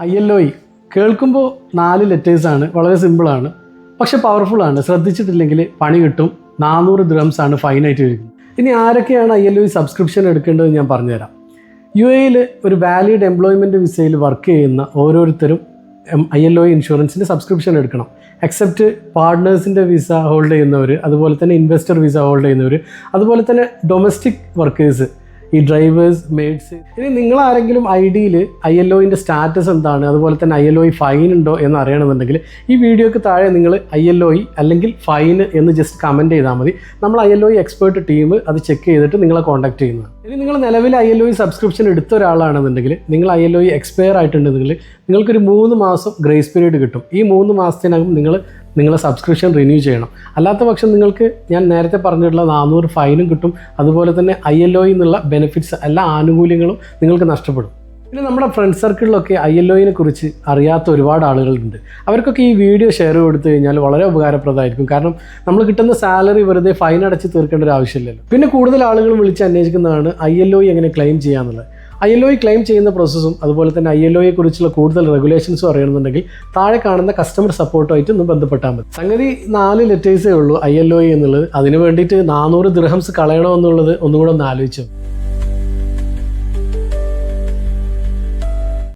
I L O കേൾക്കുമ്പോൾ നാല് ലെറ്റേഴ്സാണ് വളരെ സിമ്പിളാണ് പക്ഷെ പവർഫുൾ ആണ്. ശ്രദ്ധിച്ചിട്ടില്ലെങ്കിൽ പണി കിട്ടും. നാനൂറ് ദ്രംസ് ആണ് ഫൈനായിട്ട് വരുന്നത് ഇനി ആരൊക്കെയാണ് ഐ എൽ ഒ സബ്സ്ക്രിപ്ഷൻ എടുക്കേണ്ടതെന്ന് ഞാൻ പറഞ്ഞുതരാം. യു എയിൽ ഒരു വാലിഡ് എംപ്ലോയ്മെന്റ് വിസയിൽ വർക്ക് ചെയ്യുന്ന ഓരോരുത്തരും ഐ എൽ ഒ ഇൻഷുറൻസിന്റെ സബ്സ്ക്രിപ്ഷൻ എടുക്കണം. എക്സെപ്റ്റ് പാർട്ട്നേഴ്സിന്റെ വിസ ഹോൾഡ് ചെയ്യുന്നവർ അതുപോലെ തന്നെ ഇൻവെസ്റ്റർ വിസ ഹോൾഡ് ചെയ്യുന്നവർ അതുപോലെ തന്നെ ഡൊമസ്റ്റിക് വർക്കേഴ്സ് ഈ ഡ്രൈവേഴ്സ് മേഡ്സ് ഇനി നിങ്ങൾ ആരെങ്കിലും ഐ ഡിയിൽ ഐ എൽ ഒയിന്റെ സ്റ്റാറ്റസ് എന്താണ്? അതുപോലെ തന്നെ ഐ എൽ ഒ ഫൈൻ ഉണ്ടോ എന്ന് അറിയണമെന്നുണ്ടെങ്കിൽ ഈ വീഡിയോക്ക് താഴെ നിങ്ങൾ ഐ എൽ ഒ അല്ലെങ്കിൽ ഫൈൻ എന്ന് ജസ്റ്റ് കമന്റ് ചെയ്താൽ മതി. നമ്മൾ I L O expert team അത് ചെക്ക് ചെയ്തിട്ട് നിങ്ങളെ കോൺടാക്ട് ചെയ്യുന്നത്. ഇനി നിങ്ങൾ നിലവിൽ ഐ എൽ ഒ സബ്സ്ക്രിപ്ഷൻ എടുത്ത ഒരാളാണെന്നുണ്ടെങ്കിൽ നിങ്ങൾ ഐ എൽ ഒ എക്സ്പയർ ആയിട്ടുണ്ടെങ്കിൽ നിങ്ങൾക്കൊരു മൂന്ന് മാസം ഗ്രേസ് പീരീഡ് കിട്ടും. ഈ മൂന്ന് മാസത്തിനകം നിങ്ങൾ നിങ്ങളെ സബ്സ്ക്രിപ്ഷൻ റിന്യൂ ചെയ്യണം. അല്ലാത്ത പക്ഷം നിങ്ങൾക്ക് ഞാൻ നേരത്തെ പറഞ്ഞിട്ടുള്ള നാനൂറ് ഫൈനും കിട്ടും. അതുപോലെ തന്നെ ഐ എൽ ഒയിൽ നിന്നുള്ള ബെനിഫിറ്റ്സ് എല്ലാ ആനുകൂല്യങ്ങളും നിങ്ങൾക്ക് നഷ്ടപ്പെടും. പിന്നെ നമ്മുടെ ഫ്രണ്ട് സർക്കിളിലൊക്കെ ഐ എൽ ഒയിനെ കുറിച്ച് അറിയാത്ത ഒരുപാട് ആളുകളുണ്ട്. അവർക്കൊക്കെ ഈ വീഡിയോ ഷെയർ കൊടുത്തു കഴിഞ്ഞാൽ വളരെ ഉപകാരപ്രദമായിരിക്കും. കാരണം നമ്മൾ കിട്ടുന്ന സാലറി വെറുതെ ഫൈൻ അടച്ച് തീർക്കേണ്ട ഒരു ആവശ്യമില്ലല്ലോ. പിന്നെ കൂടുതൽ ആളുകൾ വിളിച്ച് അന്വേഷിക്കുന്നതാണ് ഐ എൽ ഒ എങ്ങനെ ക്ലെയിം ചെയ്യാന്നുള്ളത്. ഐ എൽ ഒ ക്ലെയിം ചെയ്യുന്ന പ്രോസസ്സും അതുപോലെ തന്നെ ഐ എൽ ഒയെ കുറിച്ചുള്ള കൂടുതൽ റെഗുലേഷൻസും അറിയണമെന്നുണ്ടെങ്കിൽ താഴെ കാണുന്ന കസ്റ്റമർ സപ്പോർട്ടുമായിട്ട് ഒന്ന് ബന്ധപ്പെട്ടാൽ മതി. സംഗതി നാല് ലെറ്റേഴ്സേ ഉള്ളൂ ഐ എൽ ഒ എന്നുള്ളത്. അതിന് വേണ്ടിയിട്ട് നാനൂറ് ദിർഹംസ് കളയണമെന്നുള്ളത് ഒന്നുകൂടെ ഒന്ന് ആലോചിച്ചു